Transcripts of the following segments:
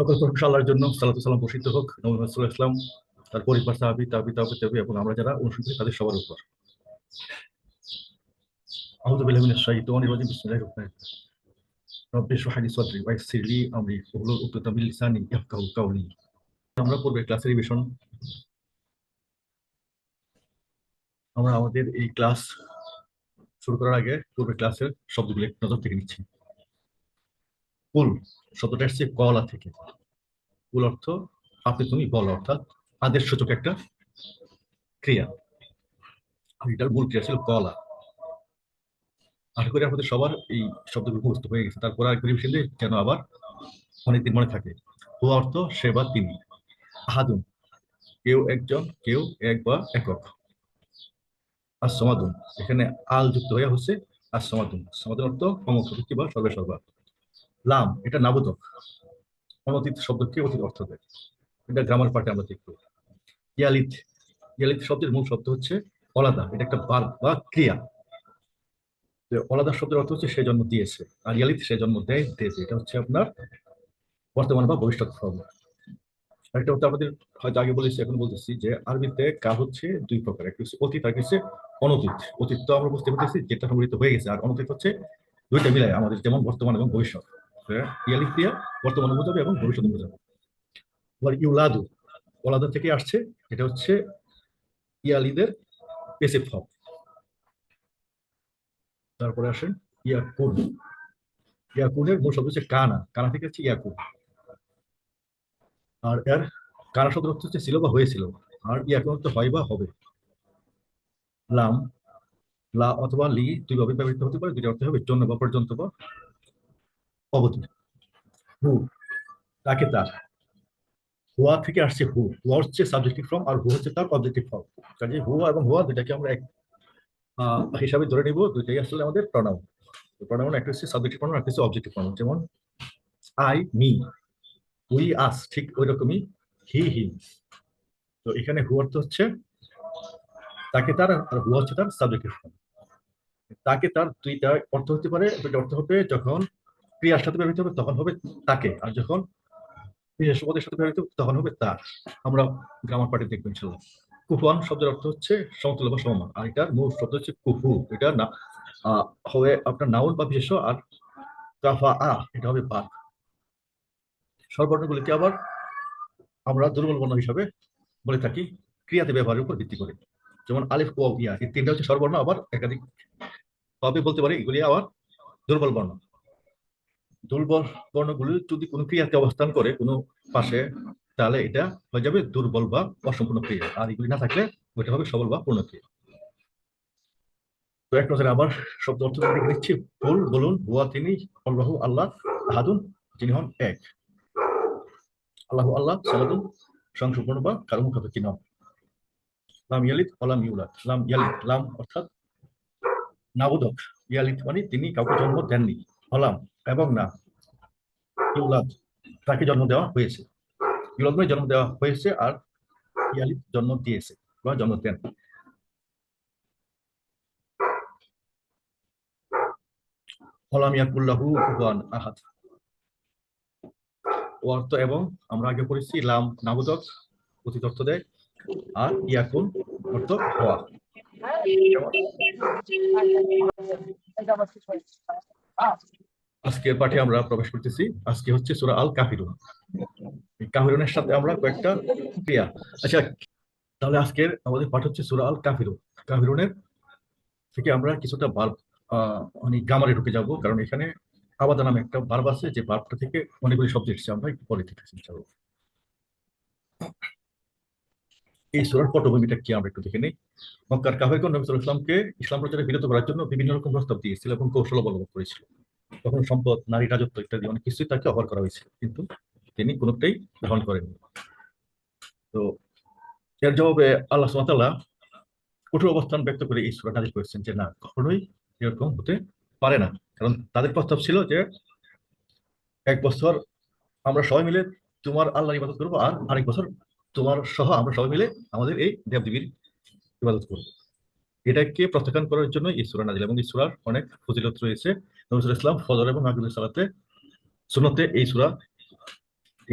সকল প্রশংসা আল্লাহর জন্য সালাম বর্ষিত হোক। নবী ওয়াসাল্লাম তার পরিবার, সাহাবী, তাবি তাবি তাবি এবং আমরা যারা অনুসরণ করি তাদের সবার উপর। রহমানির রহিম। রব্বি ইশরাহ লি সাদরি ওয়া আমরি কাওলি। আমরা পূর্বে ক্লাসের আমরা আমাদের এই ক্লাস শুরু করার আগে পূর্বে ক্লাসের শব্দগুলো নজর থেকে নিচ্ছি। কুল। শব্দটা এসছে কলা থেকে কুল অর্থ আপনি তুমি বল অর্থাৎ আদেশ সূচক একটা ক্রিয়া। আর এটার মূল ক্রিয়া ছিল কলা আশা করি আপনাদের সবার এই শব্দগুলো মুখস্থ হয়ে গেছে। তারপর আর করি বিষয় যেন আবার অনেকদিন মনে থাকে। হুয়া অর্থ সে বা তিনি। আহাদুন। কেউ একজন, কেউ এক বা একক। আর সমাদুন। এখানে আল যুক্ত হয়ে হচ্ছে আর সমাদুন। সমাদুন অর্থ সমস্ত বা সর্বে সর্বা লাম, এটা নাবোধক অনতীত শব্দকে অতীত অর্থ দেয়। এটা গ্রামার পার্টে আমরা দেখব। ইয়ালিত ইয়ালিত শব্দের মূল শব্দ হচ্ছে অলাদা। এটা একটা বার বা ক্রিয়া। অলাদা শব্দের অর্থ হচ্ছে সে জন্ম দিয়েছে, আর ইয়ালিত সে জন্ম দেয় দিয়েছে এটা হচ্ছে আপনার বর্তমান বা ভবিষ্যৎ ফর্ম। একটা হচ্ছে আমাদের হয়তো আগে বলেছি, এখন বলতেছি যে আরবিতে কা হচ্ছে দুই প্রকার। একটা হচ্ছে অতীত আর হচ্ছে অনতীত। অতীত তো আমরা বুঝতে পারতেছি, যেটা সংগঠিত হয়ে গেছে, আর অনতীত হচ্ছে দুইটা মিলায় আমাদের যেমন বর্তমান এবং ভবিষ্যৎ। ইয়ালি ক্রিয়া বর্তমানে বোঝাবে এবং ভবিষ্যতে বোঝাবে আবার ইউলাদু, ওলাদা থেকে আসছে, এটা হচ্ছে ইয়ালিদের পেসিভ ফর্ম তারপরে আসেন ইয়াকুন। ইয়াকুনের মূল শব্দ হচ্ছে কানা কানা থেকে হচ্ছে ইয়াকুন। আর এর কানা শব্দ হচ্ছে ছিল বা হয়েছিল, আর ইয়াকুন অর্থ হয় বা হবে। লাম, লা অথবা লি দুইভাবে ব্যবহৃত হতে পারে দুইটা অর্থ হবে জন্য বা পর্যন্ত বা অবধি হু, তাকে তার। হুয়া থেকে আসছে হু। হুয়া হচ্ছে সাবজেক্টিভ ফর্ম আর হু হচ্ছে তার অবজেক্টিভ ফর্ম কাজে হুয়া এবং হুয়া দুইটাকে আমরা এক হিসাবে ধরে নিব। দুইটাই আসলে আমাদের প্রনাউন প্রনাউন একটা হচ্ছে সাবজেক্টিভ প্রনাউন একটা হচ্ছে অবজেক্টিভ প্রনাউন যেমন আই মি উই আস ঠিক ওই রকমই হি হি তো এখানে হু অর্থ হচ্ছে তাকে তার আর হু হচ্ছে তার সাবজেক্টিভ ফর্ম তাকে তার দুইটা অর্থ হতে পারে। দুইটা অর্থ হবে যখন ক্রিয়ার সাথে ব্যবহৃত হবে, তখন হবে তাকে। আর যখন বিশেষ পদের সাথে ব্যবহৃত তখন হবে তার। আমরা গ্রামার পার্টি দেখব ইনশাল্লাহ কুফান শব্দের অর্থ হচ্ছে সমতুল্য বা সমান। আর এটার মূল শব্দ হচ্ছে কুফু। এটা না হবে আপনার নাউন বা বিশেষ আর কাফা আ, এটা হবে পাক। স্বরবর্ণগুলিকে আবার আমরা দুর্বল বর্ণ হিসাবে বলে থাকি, ক্রিয়াতে ব্যবহারের উপর ভিত্তি করে। যেমন আলিফ ও ইয়া, এই তিনটা হচ্ছে স্বরবর্ণ আবার একাধিক বলতে পারি, এগুলি আবার দুর্বল বর্ণ। দুর্বল বর্ণগুলি যদি কোনো ক্রিয়াতে অবস্থান করে কোনো পাশে, তাহলে এটা হয়ে যাবে দুর্বল বা অসম্পূর্ণ ক্রিয়া। আর এগুলি না থাকলে ওইটা হবে সবল বা পূর্ণ ক্রিয়া। তো এক নজরে আবার শব্দ অর্থ নিচ্ছি বল বলুন, হুয়া তিনি, আল্লাহ আল্লাহ হাদুন যিনি হন এক। আল্লাহ আল্লাহ, সালাদুন, সংসম্পূর্ণ বা কারও মুখাপেক্ষি নন লাম ইয়ালিদ অলাম ইউলাদ। লাম ইয়ালিদ, লাম অর্থাৎ নাবোধক। ইয়ালিদ মানে তিনি কাউকে জন্ম দেননি। হলাম এবং না, ইউলাদ, তাকে জন্ম দেওয়া হয়েছে। ইউলাদ জন্ম দেওয়া হয়েছে আর ইয়ালিদ জন্ম দিয়েছে বা জন্ম দেন। আহাদ। অর্থ এবং আমরা আগে পড়েছি লাম নাবোধক অতীত দেয়, আর ইয়াকুন অর্থ হওয়া আজকের পাঠে আমরা প্রবেশ করতেছি। আজকে হচ্ছে সুরা আল কাফিরুন কাফিরুনের সাথে আমরা কয়েকটা ক্রিয়া। আচ্ছা তাহলে আজকের আমাদের পাঠ হচ্ছে সুরা আল কাফিরুন কাফিরুনের থেকে আমরা কিছুটা বার্ব মানে গামারে ঢুকে যাব, কারণ এখানে আবাদা নামে একটা বার্ব আছে, যে বার্বটা থেকে অনেকগুলি শব্দ এসেছে। আমরা একটু পরে দেখেছি এই সুরার পটভূমিটা কি আমরা একটু দেখে নিই। মক্কার কাফেরগণ নবী ইসলামকে ইসলাম প্রচারে বিরত করার জন্য বিভিন্ন রকম প্রস্তাব দিয়েছিল এবং কৌশল অবলম্বন করেছিল। তখন সম্পদ, নারী রাজত্ব ইত্যাদি অনেক কিছুই তাকে অফার করা হয়েছিল। কিন্তু তিনি কোনোটাই গ্রহণ করেননি। তো এর জবাবে আল্লাহ সুমাতাল্লাহ কঠোর অবস্থান ব্যক্ত করে এই সুরা নাজির করেছেন যে, না, কখনোই এরকম হতে পারে না। কারণ তাদের প্রস্তাব ছিল যে, এক বছর আমরা সবাই মিলে তোমার আল্লাহ ইবাদত করব আর আরেক বছর তোমার সহ আমরা সবাই মিলে আমাদের এই দেবদেবীর ইবাদত করব। এটাকে প্রত্যাখ্যান করার জন্য এই সুরা নাজিল এবং এই সুরার অনেক ফজিলত রয়েছে। নজরুল ইসলাম ফজর এবং মাগরিবের সালাতে সুনতে এই সুরা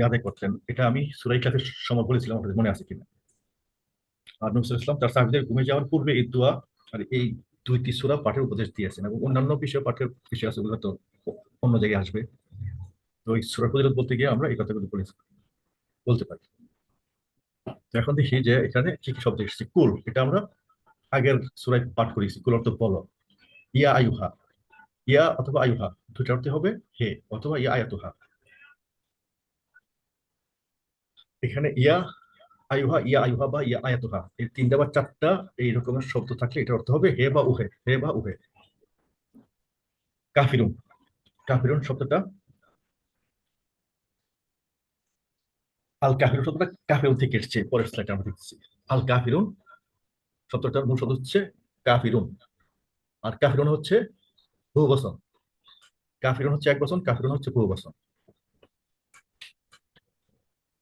আদায় করতেন। এটা আমি সুরাই ক্লাসের সময় বলেছিলাম আপনাদের মনে আছে কিনা? আর আলাইহি ওয়াসাল্লাম তার সাহাবীদের ঘুমিয়ে যাওয়ার পূর্বে এই দোয়া আর এই দুইটি সূরা পাঠের উপদেশ দিয়েছেন এবং অন্যান্য বিষয় পাঠের বিষয় আছে, ওগুলো তো অন্য জায়গায় আসবে। তো এই সুরা প্রতিরোধ বলতে গিয়ে আমরা এই কথাগুলো বলেছি বলতে পারি। এখন দেখি যে এখানে কি কি শব্দ এসেছে। কুল, এটা আমরা আগের সূরায় পাঠ করেছি। কুল অর্থ বলো। ইয়া আয়ুহা ইয়া অথবা আয়ুহা দুটা অর্থে হবে হে অথবা ইয়া আয়াতুহা। এখানে ইয়া আয়ুহা ইয়া আয়ুহা বা ইয়া আয়াতুহা, এই তিনটা বা চারটা এই রকমের শব্দ থাকলে এটার অর্থ হবে হে বা উহে, হে বা উহে। কাফিরুন কাফিরুন শব্দটা আল কাফিরুন শব্দটা কাফিরুন থেকে এসেছে, পরের স্লাইডে আমরা দেখছি আল কাফিরুন শব্দটার মূল শব্দ হচ্ছে কাফিরুন। আর কাফিরুন হচ্ছে বহু বচন। কাফিরুন হচ্ছে এক বচন কাফিরুন হচ্ছে বহু বচন।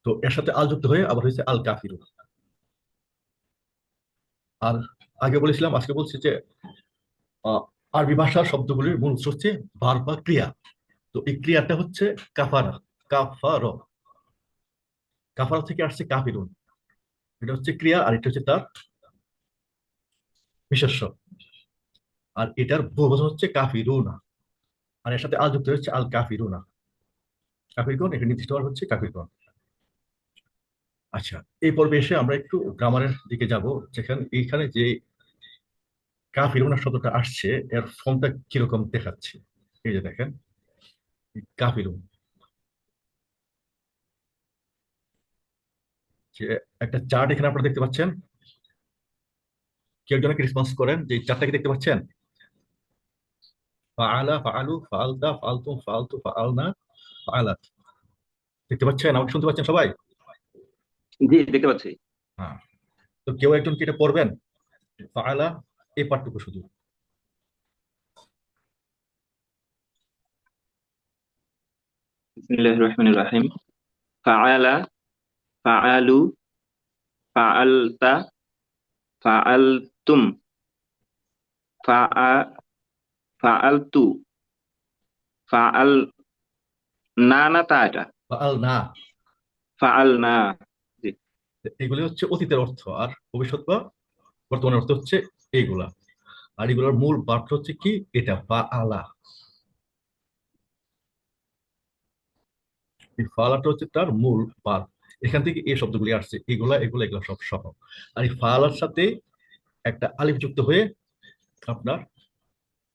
তো এর সাথে আল যুক্ত হয়ে আবার হয়েছে আল কাফিরুন। আর আগে বলেছিলাম, আজকে বলছি যে আরবি ভাষার শব্দগুলির মূল উৎস হচ্ছে ভার বা ক্রিয়া। তো এই ক্রিয়াটা হচ্ছে কাফারা, কাফার। কাফারা থেকে আসছে কাফিরুন। এটা হচ্ছে ক্রিয়া আর এটা হচ্ছে তার বিশেষ্য। আর এটার বহুবচন হচ্ছে কাফিরুনা। আর এর সাথে আল যুক্ত হচ্ছে আল কাফিরুনা। কাফিরগণ এটা নির্দিষ্ট হচ্ছে কাফিরগণ। আচ্ছা এই পর্বে এসে আমরা একটু গ্রামারের দিকে যাব, যেখানে এইখানে যে কাফিরুনা শব্দটা আসছে, এর ফর্মটা কীরকম দেখাচ্ছে। এই যে দেখেন, কাফিরুন। যে একটা চার্ট এখানে আপনারা দেখতে পাচ্ছেন। কেউ জনকে রেসপন্স করেন যে এই চার্টটা কি দেখতে পাচ্ছেন? ফাআলা ফাআলু ফাআলতা ফাআলতুম ফাআলতু ফাআলনা ফাআলাত দেখতে পাচ্ছেন? আমাকে শুনতে পাচ্ছেন সবাই? জি দেখতে পাচ্ছি। হ্যাঁ। তো কেউ একজন কি এটা পড়বেন? ফাআলা এই পাঠটুকু শুধু। বিসমিল্লাহির রহমানির রহিম। ফাআলা ফাআলু ফাআলতা ফাআলতুম ফাআ ফাআলতু ফাআল না না তা এটা ফাআলনা ফাআলনা এগুলি হচ্ছে অতীতের অর্থ আর ভবিষ্যৎ বা বর্তমানের অর্থ হচ্ছে এইগুলা আর এগুলোর মূল বার্তা হচ্ছে কি? এটা ফাআলা। এই ফালাটা হচ্ছে তার মূল পার এখান থেকে এই শব্দগুলি আসছে এগুলা এগুলা এগুলা সব সহ। আর এই ফালার সাথে একটা আলিফ যুক্ত হয়ে আপনার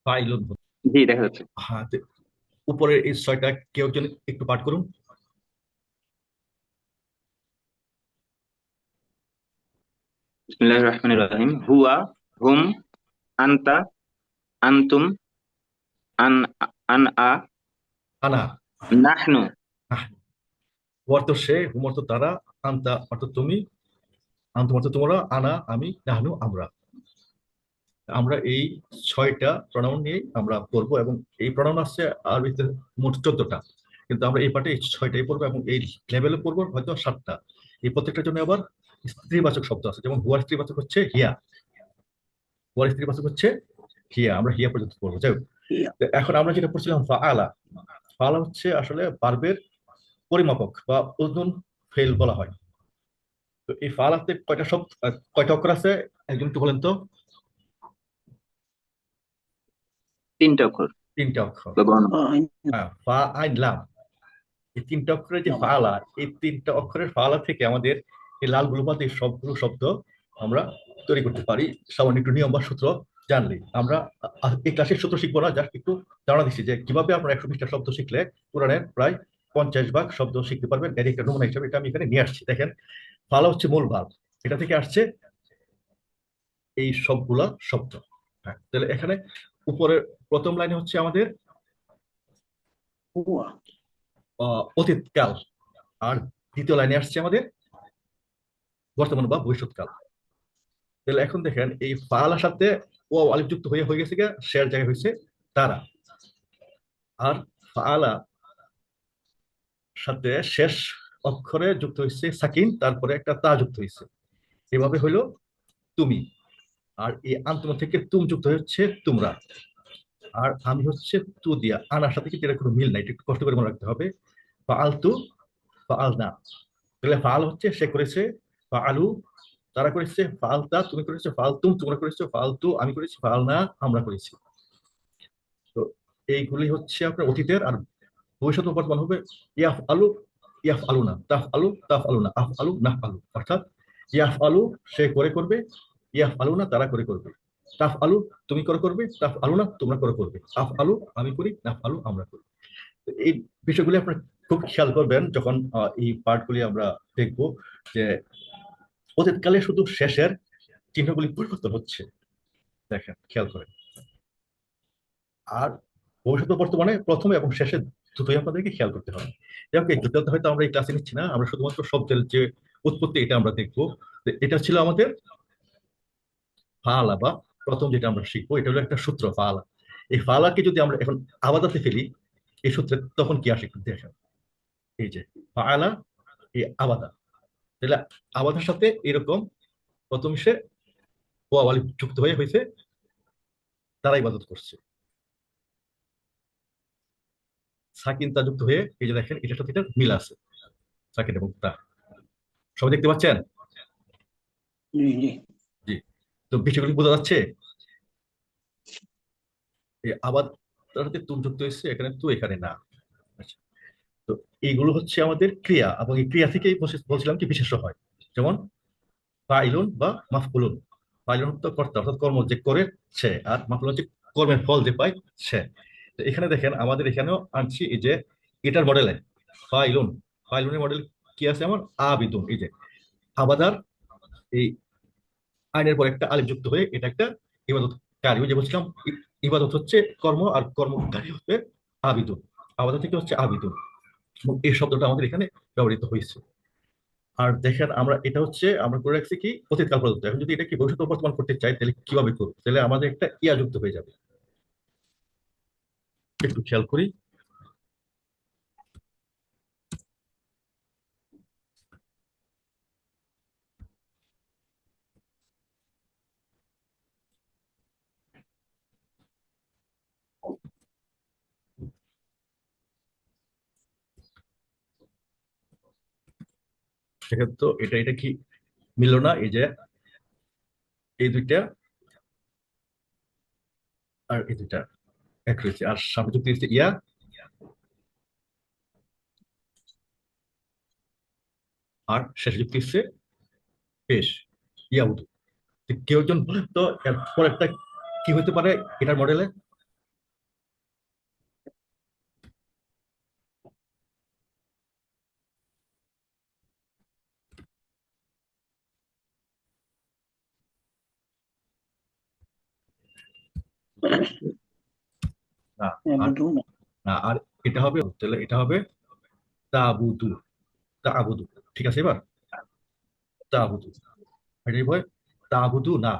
হচ্ছে। জি দেখা যাচ্ছে। হ্যাঁ উপরের এই ছয়টা কেউ একজন একটু পাঠ করুন। বিসমিল্লাহির রহমানির রহিম। হুয়া হুম আনতা আনতুম আন আন আ আনা। নাহনু। অর্থ সে হুম অর্থ তারা আন্তা অর্থ তুমি আন্তুম অর্থ তোমরা আনা আমি নাহনু আমরা। আমরা এই ছয়টা প্রণাম নিয়ে আমরা পড়ব এবং এই প্রণাম আসছে আরবিতে মোট চোদ্দটা। কিন্তু আমরা এই পাঠে এই ছয়টাই পড়ব এবং এই লেভেলে পড়ব হয়তো সাতটা। এই প্রত্যেকটার জন্য আবার স্ত্রীবাচক শব্দ আছে। যেমন হুয়ার স্ত্রীবাচক হচ্ছে হিয়া। হুয়ার স্ত্রীবাচক হচ্ছে হিয়া। আমরা হিয়া পর্যন্ত পড়ব। যাই হোক। এখন আমরা যেটা পড়ছিলাম ফাআলা। ফাআলা হচ্ছে আসলে বার্বের পরিমাপক বা ওজন ফেল বলা হয়। তো এই ফালাতে কয়টা শব্দ কয়টা অক্ষর আছে? একজন একটু বলেন তো। তিনটা অক্ষর। তিনটা অক্ষর। হ্যাঁ ফা আইন লাম। এই তিনটা অক্ষরের যে ফালা এই তিনটা অক্ষরের ফালা থেকে আমাদের এই লাল গুলোপাত সবগুলো শব্দ আমরা তৈরি করতে পারি। সামান্য একটু নিয়ম বা সূত্র জানলে। আমরা এই ক্লাসের সূত্র শিখব না জাস্ট একটু ধারণা দিচ্ছি যে কীভাবে আপনারা একশো বিশটা শব্দ শিখলে কোরআনের প্রায় পঞ্চাশ ভাগ শব্দ শিখতে পারবেন। এর একটা নমুনা হিসাবে এটা আমি এখানে নিয়ে আসছি। দেখেন ফালা হচ্ছে মূল ভাব এটা থেকে আসছে এই সবগুলা শব্দ। হ্যাঁ তাহলে এখানে উপরের প্রথম লাইনে হচ্ছে আমাদের অতীতকাল। আর দ্বিতীয় লাইনে আসছে আমাদের বর্তমান বা ভবিষ্যৎকাল। তাহলে এখন দেখেন এই ফালার সাথে ও আলিফ যুক্ত হয়ে হয়ে গেছে শেয়ার জায়গায় হয়েছে তারা। আর ফালা সাথে শেষ অক্ষরে যুক্ত হয়েছে সাকিন তারপরে একটা তা যুক্ত হয়েছে। এভাবে হইল তুমি। আর এই আন্তম থেকে তুম যুক্ত হচ্ছে তোমরা। আর আমি হচ্ছে তু দিয়া। আনার সাথে কিন্তু এর কোনো মিল নাই এটা একটু কষ্ট করে মনে রাখতে হবে। ফালতু ফাআল না। তাহলে ফাল হচ্ছে সে করেছে বা আলু তারা করেছে ফালতা তুমি করেছ ফালতুম তোমরা করেছ ফালতু আমি করেছি ফাল না, আমরা করেছি। তো এইগুলি হচ্ছে আপনার অতীতের, আর ভবিষ্যৎ বর্তমান হবে ইয়াফ আলু ইয়াফ আলু না তাফ আলু তাফ আলু না আফ আলু নাফ আলু অর্থাৎ ইয়াফ আলু সে করে করবে ইয়াফ আলু না তারা করে করবে। তাফ আলু তুমি করে করবে তাফ আলু না তোমরা করে করবে। আফ আলু আমি করি নাফ আলু আমরা করি। এই বিষয়গুলি আপনার খুব খেয়াল করবেন যখন এই পার্টগুলি আমরা দেখব যে অতীতকালে শুধু শেষের চিহ্নগুলি পরিবর্তন হচ্ছে। দেখেন, খেয়াল করেন। আর ভবিষ্যৎ বর্তমানে প্রথমে এবং শেষে দুটোই আপনাদেরকে খেয়াল করতে হবে। যাই এই টোটালটা হয়তো আমরা এই ক্লাসে নিচ্ছি না, আমরা শুধুমাত্র শব্দের যে উৎপত্তি এটা আমরা দেখব। এটা ছিল আমাদের ফালা বা প্রথম যেটা আমরা শিখব, এটা হলো একটা সূত্র ফালা। এই ফালাকে যদি আমরা এখন আবাদাতে ফেলি, এই সূত্রে তখন কি আসে দেখেন। এই যে ফালা, এই আবাদা। তাহলে আবাদার সাথে এরকম প্রথম সে ওয়ালি যুক্ত হয়ে হয়েছে, তারা ইবাদত করছে। সাকিন তা যুক্ত হয়ে, এই যে দেখেন, এটার সাথে মিল আছে। সাকিন এবং তা। সবাই দেখতে পাচ্ছেন? তো বিষয়গুলি বোঝা যাচ্ছে? এই আবাদ তার সাথে তুম যুক্ত হয়েছে, এখানে তো, এখানে না। আচ্ছা তো এইগুলো হচ্ছে আমাদের ক্রিয়া, এবং এই ক্রিয়া থেকেই বলছিলাম কি বিশেষ হয়। যেমন, ফাইলুন বা মাফকুলুন। ফাইলুন তো কর্তা, অর্থাৎ কর্ম যে করে সে আর মাফকুলুন হচ্ছে কর্মের ফল যে পায় সে তো এখানে দেখেন, আমাদের এখানেও আনছি এই যে, এটার মডেলে ফাইলুন। ফাইলুনের মডেল কি আছে আমার? আবিদুন, এই যে, আবাদার এই আইনের পর একটা আলিফ যুক্ত হয়ে এটা একটা ইবাদত কারি যে বলছিলাম, ইবাদত হচ্ছে কর্ম আর কর্মকারী হচ্ছে আবিদুন আবাদত থেকে হচ্ছে আবিদুন এবং এই শব্দটা আমাদের এখানে ব্যবহৃত হয়েছে। আর দেখেন, আমরা এটা হচ্ছে, আমরা করে রাখছি কি, অতীতকাল পর্যন্ত। এখন যদি এটা কি ভবিষ্যৎ বর্তমান করতে চাই, তাহলে কীভাবে করব? তাহলে আমাদের একটা ইয়া যুক্ত হয়ে যাবে। একটু খেয়াল করি। সেক্ষেত্রে এটা এটা কি মিললো না? এই যে এই দুইটা আর এই দুইটা এক রয়েছে আর সামনে যুক্ত হচ্ছে ইয়া। আর শেষ যুক্তি হচ্ছে পেশ ইয়াউদু কেউ একজন তো এর একটা কি হতে পারে এটার মডেলে না হ্যাঁ, না। আর এটা হবে তাহলে এটা হবে তাবুদু তাবুদু ঠিক আছে এবার? তাবুদু এটাই এই ভয় তাবুদু না।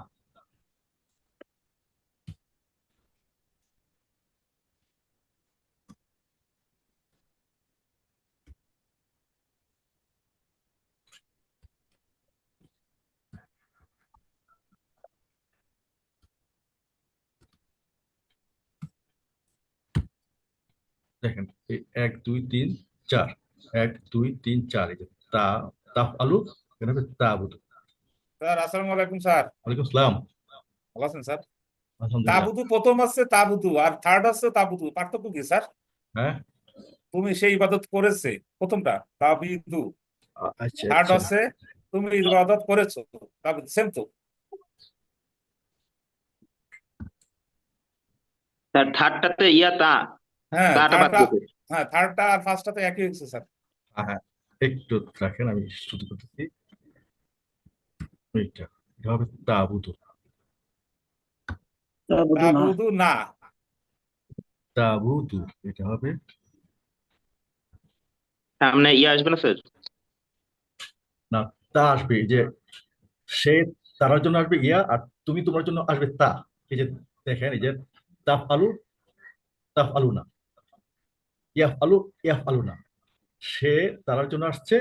দেখেন এই এক দুই তিন চার। এক দুই তিন চার এই যে তা তাফ আলু এটা হবে তাবুদু স্যার আসসালামু আলাইকুম স্যার। ওয়ালাইকুম আসসালাম ভালো আছেন স্যার? তাবুতু প্রথম আছে তাবুতু আর থার্ড আছে তাবুতু পার্থক্য কি স্যার? হ্যাঁ। তুমি সেই ইবাদত করেছে প্রথমটা তাবিদু আচ্ছা থার্ড আছে তুমি ইবাদত করেছ তাবিদ সেম তো। স্যার থার্ডটাতে ইয়া তা। হ্যাঁ হ্যাঁ থার্ডটা আর ফার্স্টটাতে একই হয়েছে স্যার হ্যাঁ হ্যাঁ একটু রাখেন আমি শুধু করতেছি। এইটা এটা হবে তাবুদু। তা না। তাবুদু না। তাবুদু এটা হবে সামনে ইয়া আসবে না স্যার না তা আসবে যে সে তার জন্য আসবে ইয়া আর তুমি তোমার জন্য আসবে তা। এই যে দেখেন এই যে তাফ আলু তাফ আলু না। ইয়াফ আলু ইয়াফ আলু না সে তার জন্য আসছে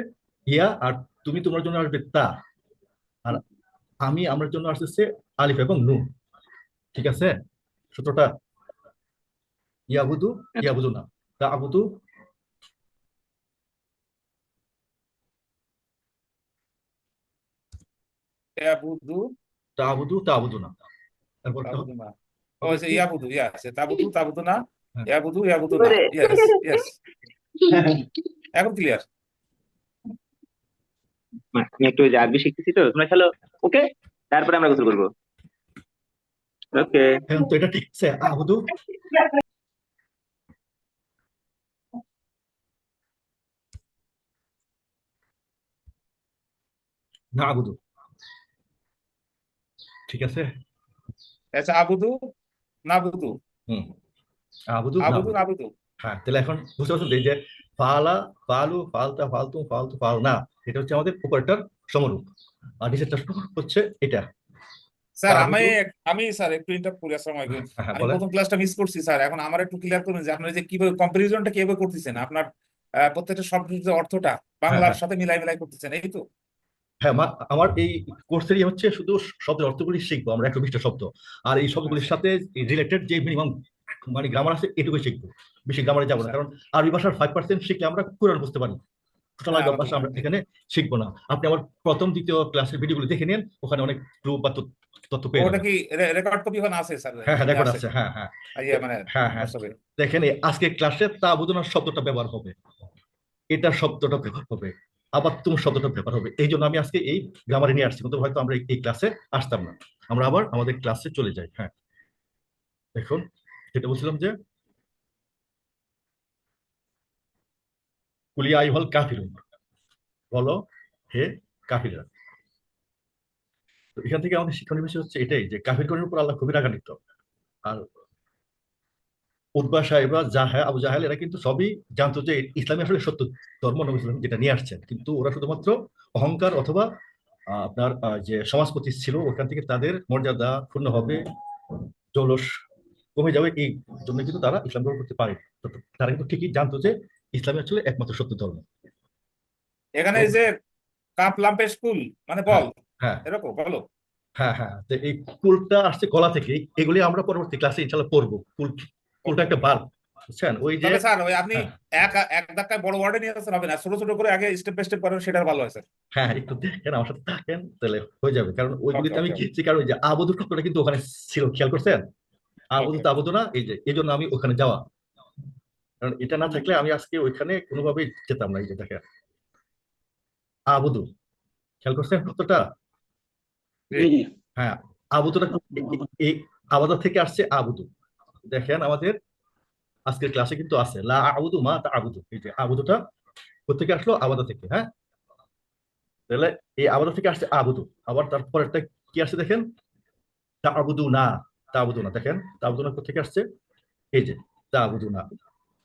ইয়া আর তুমি তোমার জন্য আসবে তা। আর আমি আমার জন্য আসতেছে আলিফ এবং নুন। ঠিক আছে? সূত্রটা ইয়াবুদু ইয়াবুদু। না তা আবুদু ইয়াবুদু তাবুদু তাবুদু না তারপর ইয়াবুদু ইয়া সে তাবুদু তাবুদু না ইয়াবুদু ইয়াবুদু না। ইয়েস ইয়েস এখন ক্লিয়ার আমি একটু ওই যে আরবি শিখতেছি তো তোমরা খেলো। ওকে তারপরে আমরা গোসল করব। ওকে তো এটা ঠিক। আছে আবুদু? না আবুদু। ঠিক আছে? আচ্ছা আবুদু? নাবুদু হুম। আবুদু? আবুদু। নাবুদু। নাবুদু হ্যাঁ তাহলে এখন বুঝতে পারছেন যে ফালা ফালু ফালতা ফালতু ফালতু ফাল না এটা হচ্ছে আমাদের উপরটার সমরূপ। আর নিচেরটা হচ্ছে এটা। স্যার আমি আমি স্যার একটু করি আসসালামু আলাইকুম হ্যাঁ হ্যাঁ আমি প্রথম ক্লাসটা মিস করছি স্যার। এখন আমার একটু ক্লিয়ার করুন যে আপনারা যে কীভাবে কম্পারিজনটা কীভাবে করতেছেন? আপনার প্রত্যেকটা শব্দের যে অর্থটা বাংলার হ্যাঁ। সাথে মিলাই মিলাই করতেছেন এই তো? হ্যাঁ আমার এই কোর্সেরই হচ্ছে শুধু শব্দের অর্থগুলি শিখব আমরা একশো বিশটা শব্দ। আর এই শব্দগুলির সাথে রিলেটেড যে মিনিমাম মানে গ্রামার আছে এটুকুই শিখব। বেশি গ্রামারে যাব না কারণ আরবি ভাষার ফাইভ পার্সেন্ট শিখলে আমরা কোরআন বুঝতে পারি। টোটাল আরবি ভাষা আমরা এখানে শিখব না। আপনি আমার প্রথম দ্বিতীয় ক্লাসের ভিডিওগুলো দেখে নিন ওখানে অনেক প্রুফ বা তথ্য- পেয়ে ওটা কি রেকর্ড কপি ওখানে আছে স্যার? হ্যাঁ হ্যাঁ রেকর্ড আছে। হ্যাঁ হ্যাঁ। ইয়ে মানে হ্যাঁ হ্যাঁ। দেখেন এই আজকের ক্লাসে তা বোঝানোর শব্দটা ব্যবহার হবে। এটা শব্দটা ব্যবহার হবে। আবার তুমি শব্দটা ব্যবহার হবে। এই জন্য আমি আজকে এই গ্রামারে নিয়ে আসছি কিন্তু হয়তো আমরা এই ক্লাসে আসতাম না। আমরা আবার আমাদের ক্লাসে চলে যাই হ্যাঁ। দেখুন। যেটা বলছিলাম যে কুলিয়া আইহল কাফিরুন। বলো হে কাফিররা। তো এখান থেকে আমাদের শিক্ষণীয় বিষয় হচ্ছে এটাই যে কাফিরগণের উপর আল্লাহ খুবই রাগান্বিত। আর উদ্বা সাহেব জাহা আবু জাহেল, এরা কিন্তু সবই জানতো যে ইসলামী আসলে সত্য ধর্ম নবী যেটা নিয়ে আসছেন। কিন্তু ওরা শুধুমাত্র অহংকার অথবা আপনার যে সমাজপতি ছিল, ওখান থেকে তাদের মর্যাদা পূর্ণ হবে, জলস কমে যাবে এই জন্য কিন্তু তারা ইসলাম গ্রহণ করতে পারে তারা কিন্তু ঠিকই জানতো যে ইসলামী আসলে একমাত্র সত্য ধর্ম। এখানে যে কাপ লাম্পে স্কুল মানে বল হ্যাঁ এরকম বলো। হ্যাঁ হ্যাঁ তো এই কুলটা আসছে গলা থেকে এগুলি আমরা পরবর্তী ক্লাসে ইনশাল্লাহ পড়ব। কুল কুলটা একটা বার বুঝছেন? ওই যে স্যার ওই আপনি হ্যাঁ। এক এক ধাক্কায় বড় ওয়ার্ডে নিয়ে আসতে হবে না ছোট ছোট করে আগে স্টেপ বাই স্টেপ করেন সেটা ভালো হয় স্যার। হ্যাঁ হ্যাঁ, একটু দেখেন আমার সাথে থাকেন তাহলে হয়ে যাবে। কারণ ওইগুলিতে আমি কারণ ওই যে আবুদুর শব্দটা কিন্তু ওখানে ছিল খেয়াল করছেন? আবুদু Okay. না এই যে এই জন্য আমি ওখানে যাওয়া। কারণ এটা না থাকলে আমি আজকে ওইখানে কোনোভাবেই যেতাম না এই যে দেখেন। আবুদু খেয়াল করছেন শব্দটা হ্যাঁ আবুদুটা এই আবাদা থেকে আসছে আবুদু। দেখেন আমাদের আজকের ক্লাসে কিন্তু আছে লা আবুদু মা তা আবুদু। এই যে আবুদুটা কোথেকে আসলো? আবাদা থেকে হ্যাঁ? তাহলে এই আবাদা থেকে আসছে আবুদু। আবার তারপর একটা কি আসছে দেখেন? তা আবুদু না। তা আবুদু না। দেখেন তা আবুদু না কোথেকে আসছে এই যে তা আবুদু না।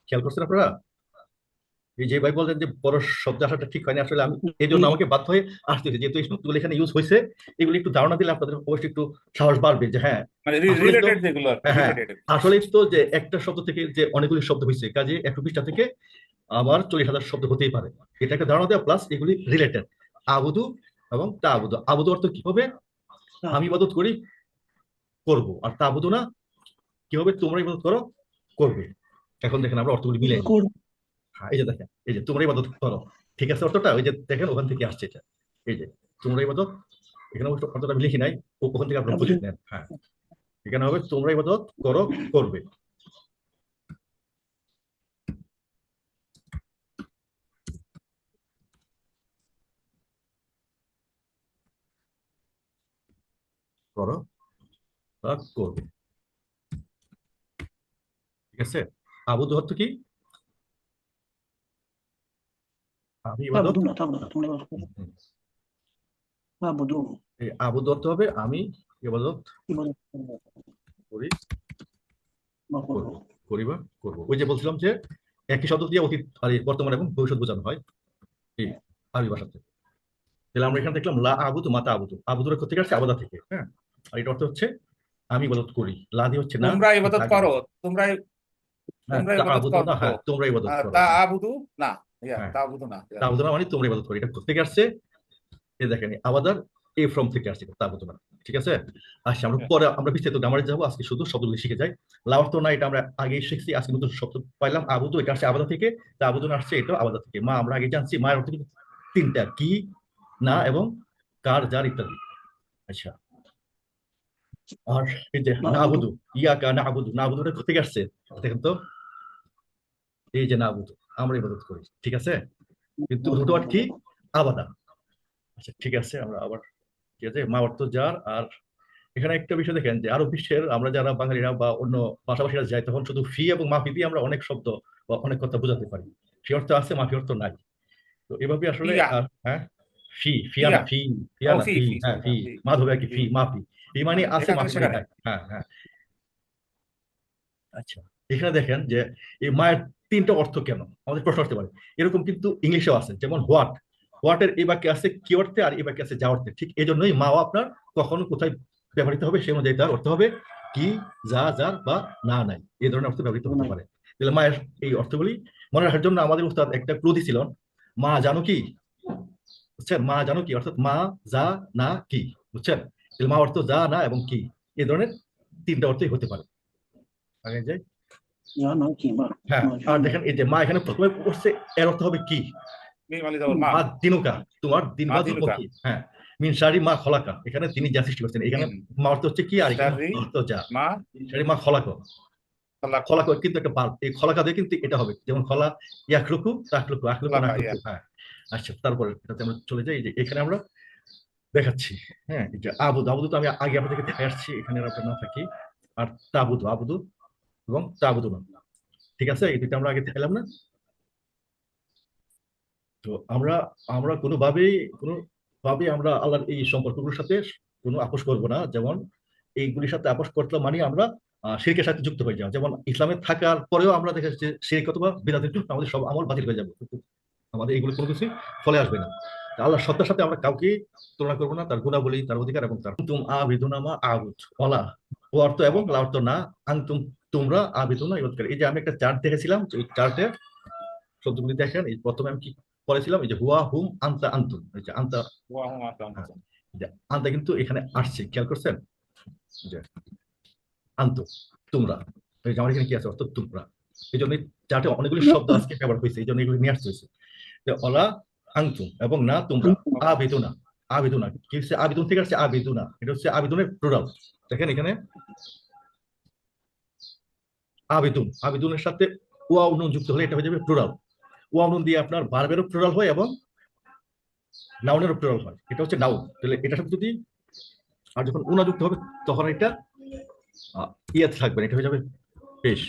খেয়াল করছেন আপনারা? এই যে ভাই বলছেন যে বড় শব্দ আসাটা ঠিক হয়নি আসলে আমি এই জন্য আমাকে বাধ্য হয়ে আসতে হয়েছে। যেহেতু এই শব্দগুলো এখানে ইউজ হয়েছে এগুলি একটু ধারণা দিলে আপনাদের অবশ্যই একটু সাহস বাড়বে যে হ্যাঁ মানে আসলে তো- হ্যাঁ, হ্যাঁ। আসলে তো যে একটা শব্দ থেকে যে অনেকগুলি শব্দ হয়েছে কাজে একশো বিশটা থেকে আবার চল্লিশ হাজার শব্দ হতেই পারে। এটা একটা ধারণা দেওয়া প্লাস এগুলি রিলেটেড আবুদু এবং তা আবুদু আবুদু অর্থ কি হবে? আমি ইবাদত করি করব। আর তা আবুদু না কি হবে তোমরা ইবাদত করো করবে। এখন দেখেন আমরা অর্থগুলি মিলে হ্যাঁ এই যে দেখেন এই যে তোমরা ইবাদত করো। ঠিক আছে অর্থটা? ওই যে দেখেন ওখান থেকে আসছে এটা। এই যে তোমরা ইবাদত এখানে অর্থটা আমি লিখি নাই ওখান থেকে আপনারা বুঝে নেন। হ্যাঁ এখানে হবে তোমরা ইবাদত করো করবে। করো। বা করবে ঠিক আছে? আবুদ অর্থ কি? আমি ইবাদত? তাবুদু না তাবুদু না তোমরা ইবাদত করো হুম, তাবুদু এই আবুদ অর্থ হবে আমি ইবাদত করি। বা করব। করব ওই যে বলছিলাম যে একই শব্দ দিয়ে অতীত আর বর্তমান এবং ভবিষ্যৎ বোঝানো হয়। এই আরবি ভাষাতে। তাহলে আমরা এখানে দেখলাম লা আবুদু মাতা আবুদু। আবুদুর থেকে আসছে? আবাদা থেকে হ্যাঁ? আর এটা অর্থ হচ্ছে আমি ইবাদত করি। লা দিয়ে হচ্ছে না তোমরা ইবাদত করো তোমরা তোমরা ইবাদত করো। হ্যাঁ তোমরা ইবাদত করো। তা আবুদু না হ্যাঁ। তা আবুদু না তা আবুদু না মানে তোমরা ইবাদত করো। এটা কোথা থেকে আসছে? এই দেখেন আবাদার এ ফ্রম থেকে আসছে তা আবুদু না ঠিক আছে? আচ্ছা আমরা হ্যাঁ। পরে আমরা বিস্তারিত গ্রামারে যাব আজকে শুধু শব্দগুলি শিখে যাই। লা অর্থ না এটা আমরা আগেই শিখছি আজকে নতুন শব্দ পাইলাম। আবুদু এটা আসছে আবাদা থেকে তা আবুদু না আসছে এটা আবাদা থেকে। মা আমরা আগে জানছি মায়ের অর্থ কিন্তু তিনটা কি না এবং কার যার ইত্যাদি। আচ্ছা। আর এই যে নাবুদু ইয়াকা নাবুদু নাবুদুটা কোথেকে আসছে? দেখেন তো। এই যে নাবুদু আমরা ইবাদত করি ঠিক আছে? কিন্তু কি? আবাদা। আচ্ছা ঠিক আছে আমরা আবার ঠিক আছে? মা অর্থ যার আর এখানে একটা বিষয় দেখেন যে আরও বিশ্বের আমরা যারা বাঙালিরা বা অন্য ভাষাভাষীরা যাই তখন শুধু ফি এবং মাফি দিয়ে আমরা অনেক শব্দ বা অনেক কথা বোঝাতে পারি। ফি অর্থ আছে মাফি অর্থ নাই। তো এভাবে আসলে হ্যাঁ? ফি ফিয়ানা ফি ফিয়ানা ফি, হ্যাঁ ফি ফি। কি ফি মাফি ফি মানে আছে। হ্যাঁ হ্যাঁ। আচ্ছা। এখানে দেখেন যে এই মায়ের তিনটা অর্থ কেন? আমাদের প্রশ্ন আসতে পারে। এরকম কিন্তু ইংলিশেও আছে যেমন হোয়াট? হোয়াটের এই বাক্যে আছে কি অর্থে আর এই বাক্যে আছে যা অর্থে। ঠিক এই জন্যই মাও আপনার কখন কোথায় ব্যবহৃত হবে সেই অনুযায়ী তার অর্থ হবে কি যা যার বা না নাই। এই ধরনের অর্থ ব্যবহৃত হতে পারে। তাহলে মায়ের এই অর্থগুলি মনে রাখার জন্য আমাদের উস্তাদ একটা ক্লু দিছিল মা জানো কি? বুঝছেন? মা জানো কি? অর্থাৎ মা যা না কি? বুঝছেন? তাহলে মা অর্থ যা না এবং কি এই ধরনের তিনটা অর্থই হতে পারে। আগে যাই। মা? হ্যাঁ আর দেখেন এই যে মা এখানে প্রথমে পড়ছে এর অর্থ হবে কি? মা দিনুকা তোমার দিন মা বা দিনুকা। কি? হ্যাঁ মিন শাড়ি মা খলাকা এখানে তিনি যা সৃষ্টি করছেন এখানে মা অর্থ হচ্ছে কি আর অর্থ যা? মা? শাড়ি মা খলাক। খলাক। কিন্তু একটা বাল্ব এই খলাকা দিয়ে কিন্তু এটা হবে যেমন খলা ইয়াকলুকু তাকলুকু আখলুকু খলাকা, হ্যাঁ। আচ্ছা তারপরে এটাতে আমরা চলে যাই এই যে এখানে আমরা দেখাচ্ছি। হ্যাঁ আবুদ আবুদু তো আমি আগে আপনাদেরকে দেখে আসছি, এখানে আপনার না থাকি। আর তাবুদু আবুদু এবং তাবুদু ঠিক আছে? এই আমরা আগে দেখালাম না? তো আমরা আমরা কোনোভাবেই কোনো ভাবে আমরা আল্লাহর এই সম্পর্কগুলোর সাথে কোনো আপোষ করব না। যেমন এইগুলির সাথে আপোষ করতে মানে আমরা শিরকের সাথে যুক্ত হয়ে যাওয়া। যেমন ইসলামে থাকার পরেও আমরা দেখা যাচ্ছে শিরক অথবা বিদাতের আমাদের সব আমল বাতিল হয়ে যাবে। আমাদের এইগুলো কোনো কিছু ফলে আসবে না। আল্লাহর সত্তার সাথে আমরা কাউকে তুলনা করব না তার গুণাবলী তার অধিকার এবং তার তুম আবিদুনামা আবুদ। অলা ও অর্থ এবং অর্থ না আংতুম তোমরা আবিদুনা ইবাদকারী। এই যে আমি একটা চার্ট দেখেছিলাম ওই চার্টে শব্দগুলি দেখেন এই প্রথমে আমি কি পড়েছিলাম? এই যে হুয়া হুম আন্তা আন্তুম। এই যে আন্তা আতাম আন্তা কিন্তু এখানে আসছে খেয়াল করছেন? যে আন্ত তোমরা। এই যে আমার এখানে কি আছে? অর্থ তোমরা। এই জন্য চার্টে অনেকগুলি শব্দ আজকে ব্যবহার হয়েছে এই জন্য এগুলি নিয়ে আসতে হয়েছে। যে অলা আংতুম এবং না তোমরা আবেদনা আবেদনা, কি হচ্ছে আবেদন? থেকে আসছে আবেদনা। এটা হচ্ছে আবেদনের প্রোডাল দেখেন এখানে, আবেদন, আবেদনের সাথে ওয়া নুন যুক্ত হলে এটা হয়ে যাবে প্লুরাল ওয়া নুন দিয়ে আপনার বারবেরও প্লুরাল হয় এবং নাউনেরও প্লুরাল হয়। এটা হচ্ছে নাউন তাহলে এটার সাথে যদি আর যখন উনা যুক্ত হবে, তখন এটা ইয়ে থাকবে এটা হয়ে যাবে পেশ